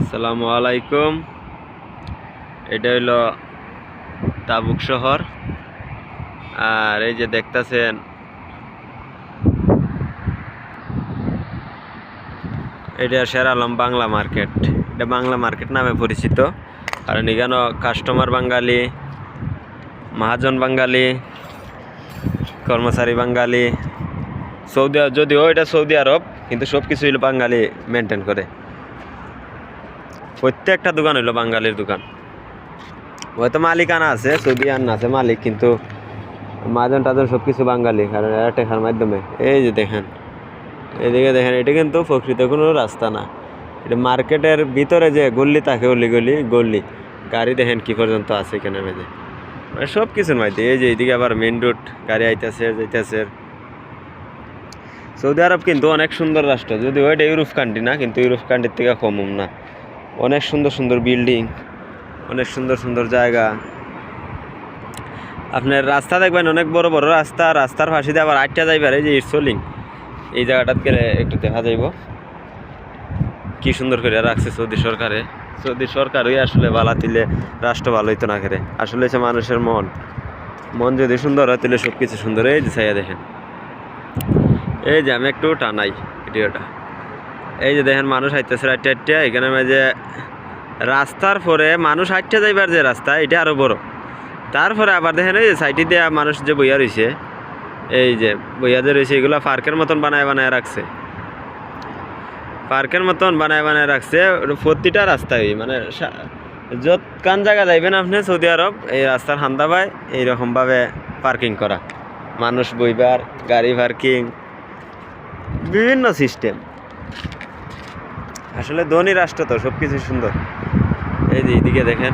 আসসালামু আলাইকুম। এটা হইল তাবুক শহর। আর এই যে দেখতাছেন, এটা শের আলম বাংলা মার্কেট। এটা বাংলা মার্কেট নামে পরিচিত। কারণ এখানে কাস্টমার বাঙালি, মহাজন বাঙালি, কর্মচারী বাঙালি, সৌদি যদিও এটা সৌদি আরব, কিন্তু সব কিছু বাঙালি মেনটেন করে। প্রত্যেকটা দোকান হইল বাঙালির দোকান। হয়তো মালিকানা আছে সৌদি আন আছে মালিক, কিন্তু মাজন টাজন সব কিছু বাঙালি কারণ এরা টেকার মাধ্যমে। এই যে দেখেন, এদিকে দেখেন, এটা কিন্তু প্রকৃত কোনো রাস্তা না। এটা মার্কেটের ভিতরে যে গল্লি থাকে অলি গলি গল্লি গাড়ি দেখেন কি পর্যন্ত আছে এখানে মেঝে মানে সব কিছুর মাঝে এই যে এইদিকে আবার মেন রোড গাড়ি আইতাছে, যাইতেছে। সৌদি আরব কিন্তু অনেক সুন্দর রাষ্ট্র যদি ওইটা ইউরোপ কান্ট্রি না, কিন্তু ইউরোপ কান্ট্রির থেকে কম না। অনেক সুন্দর সুন্দর বিল্ডিং, অনেক সুন্দর সুন্দর জায়গা। আপনার রাস্তা দেখবেন অনেক বড় বড় রাস্তা, রাস্তার পাশে দিয়ে আবার আটটা যাইবার, এই যে ইটসোলিং এই জায়গাটাত গেলে একটু দেখা যাইব। কি সুন্দর করে রাখছে সৌদি সরকারে। সৌদি সরকারই আসলে বালা দিলে রাষ্ট্র ভালো হইতো না করে। আসলে হচ্ছে মানুষের মন। মন যদি সুন্দর হয়, তাহলে সব কিছু সুন্দর। এই যে ছাইয়া দেখেন। এই যে আমি একটু টানাই ভিডিওটা। এই যে দেখেন মানুষ হাইতেছে রাইটে হাইটে এখানে যে রাস্তার পরে মানুষ হাইটে যাইবার যে রাস্তা, এটা আরও বড়। তারপরে আবার দেখেন এই যে সাইডে দিয়ে মানুষ যে বইয়া রয়েছে এই যে বইয়া যে রয়েছে এগুলো পার্কের মতন বানায় বানায় রাখছে। পার্কের মতন বানায় বানায় রাখছে প্রতিটা রাস্তায় মানে যত কান জায়গা যাইবেন আপনি, সৌদি আরব, এই রাস্তার হান্দা পায় এইরকমভাবে পার্কিং করা। মানুষ বইবার, গাড়ি পার্কিং, বিভিন্ন সিস্টেম। আসলে ধনী রাষ্ট্র তো সব কিছু সুন্দর। এই যে এইদিকে দেখেন।